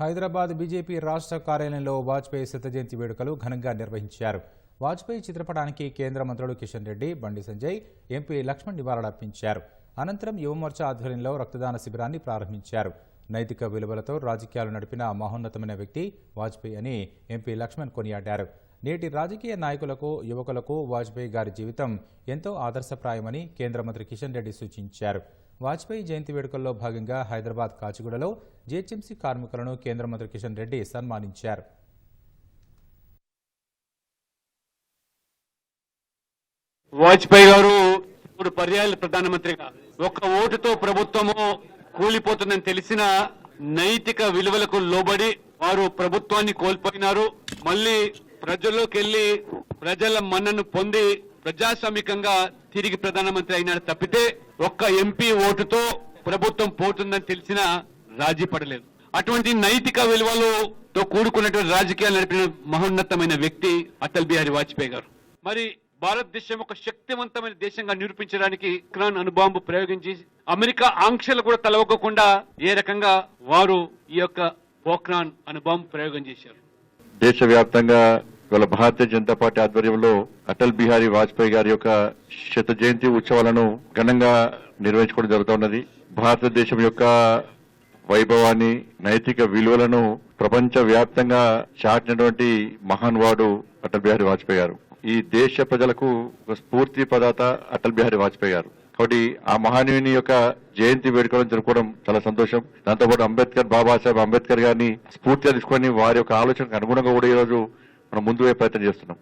Hyderabad BJP రాష్ట్ర కార్యాలయంలో వాజ్పేయి శత జయంతి వేడుకలు ఘనంగా నిర్వహించారు. వాజ్పేయి చిత్రపటానికి కేంద్ర మంత్రులు కిషన్ రెడ్డి బండి సంజయ్ ఎంపీ లక్ష్మణ్ నివాళులర్పించారు అనంతరం యువమోర్చా ఆధ్వర్యంలో రక్తదాన శిబిరాన్ని ప్రారంభించారు. నైతిక విలువలతో రాజకీయాలు నడిపిన మహోన్నతమైన వ్యక్తి వాజ్పేయి అని ఎంపీ లక్ష్మణ్ కొనియాడారు. నేటి రాజకీయ నాయకులకు యువకులకు వాజ్పేయి గారి జీవితం ఎంతో ఆదర్శప్రాయమని కేంద్ర మంత్రి కిషన్ రెడ్డి సూచించారు. వాజ్పేయి జయంతి వేడుకల్లో భాగంగా హైదరాబాద్ కాచిగూడలో జీహెచ్ఎంసీ కార్మికులను కేంద్ర మంత్రి కిషన్ రెడ్డి సన్మానించారు. వాజ్పేయి గారు ఇప్పుడు పర్యాలు ప్రధానమంత్రిగా. ఒక్క ఓటుతో ప్రభుత్వము కూలిపోతుందని తెలిసిన నైతిక విలువలకు లోబడి వారు ప్రభుత్వాన్ని కోల్పోయినారు. మళ్ళీ ప్రజల్లోకి వెళ్ళి ప్రజల మన్నను పొంది ప్రజాస్వామికంగా తిరిగి ప్రధానమంత్రి అయినాడు తప్పితే ఒక్క ఎంపీ ఓటుతో ప్రభుత్వం పోతుందని తెలిసిన రాజీ పడలేదు. అటువంటి నైతిక విలువలతో కూడుకున్నటువంటి రాజకీయాలు నడిపిన మహోన్నతమైన వ్యక్తి అటల్ బిహారీ వాజ్పేయి గారు. మరి భారతదేశం ఒక శక్తివంతమైన దేశంగా నిరూపించడానికి క్రాన్ అనుబాంబు ప్రయోగించి అమెరికా ఆంక్షలు కూడా తలవకుండా ఏ రకంగా వారు ఈ యొక్క పోక్రాన్ అనుబాంబు ప్రయోగం చేశారు. దేశవ్యాప్తంగా ఇవాళ భారతీయ జనతా పార్టీ ఆధ్వర్యంలో అటల్ బిహారీ వాజ్పేయి గారి యొక్క శత జయంతి ఉత్సవాలను ఘనంగా నిర్వహించుకోవడం జరుగుతున్నది భారతదేశం యొక్క వైభవాన్ని నైతిక విలువలను ప్రపంచ వ్యాప్తంగా చాటినటువంటి మహానుభావుడు అటల్ బిహారీ వాజ్పేయి గారు. ఈ దేశ ప్రజలకు ఒక స్ఫూర్తి ప్రదాత అటల్ బిహారీ వాజ్పేయి గారు. కాబట్టి ఆ మహానీయుని యొక్క జయంతి వేడుకలను జరుపుకోవడం చాలా సంతోషం. దాంతోపాటు అంబేద్కర్ బాబాసాహెబ్ అంబేద్కర్ గారిని స్ఫూర్తిగా తీసుకొని వారి యొక్క ఆలోచనకు అనుగుణంగా కూడా ఈ రోజు మనం ముందు ప్రయత్నం చేస్తున్నాం.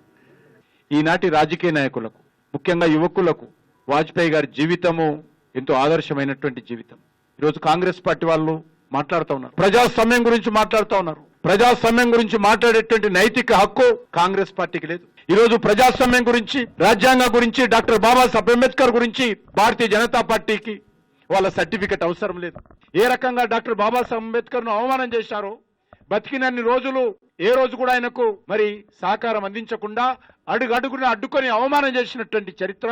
ఈనాటి రాజకీయ నాయకులకు ముఖ్యంగా యువకులకు వాజ్పేయి గారి జీవితము ఎంతో ఆదర్శమైనటువంటి జీవితం. ఈరోజు కాంగ్రెస్ పార్టీ వాళ్ళు మాట్లాడుతూ ఉన్నారు. ప్రజాస్వామ్యం గురించి మాట్లాడుతూ ఉన్నారు. ప్రజాస్వామ్యం గురించి మాట్లాడేటువంటి నైతిక హక్కు కాంగ్రెస్ పార్టీకి లేదు. ఈ రోజు ప్రజాస్వామ్యం గురించి రాజ్యాంగం గురించి డాక్టర్ బాబాసాహెబ్ అంబేద్కర్ గురించి భారతీయ జనతా పార్టీకి వాళ్ళ సర్టిఫికెట్ అవసరం లేదు. ఏ రకంగా డాక్టర్ బాబాసాహెబ్ అంబేద్కర్ను అవమానం చేశారో బతికినన్ని రోజులు ఏ రోజు కూడా ఆయనకు మరి సహకారం అందించకుండా అడుగు అడుగున అడ్డుకొని అవమానం చేసినటువంటి చరిత్ర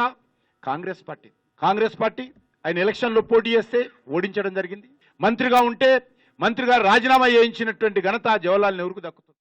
కాంగ్రెస్ పార్టీ. కాంగ్రెస్ పార్టీ ఆయన ఎలక్షన్లో పోటీ చేస్తే ఓడించడం జరిగింది. మంత్రిగా ఉంటే మంత్రిగా రాజీనామా చేయించినటువంటి ఘనత జవహర్లాల్ నెహ్రూకు దక్కుతుంది.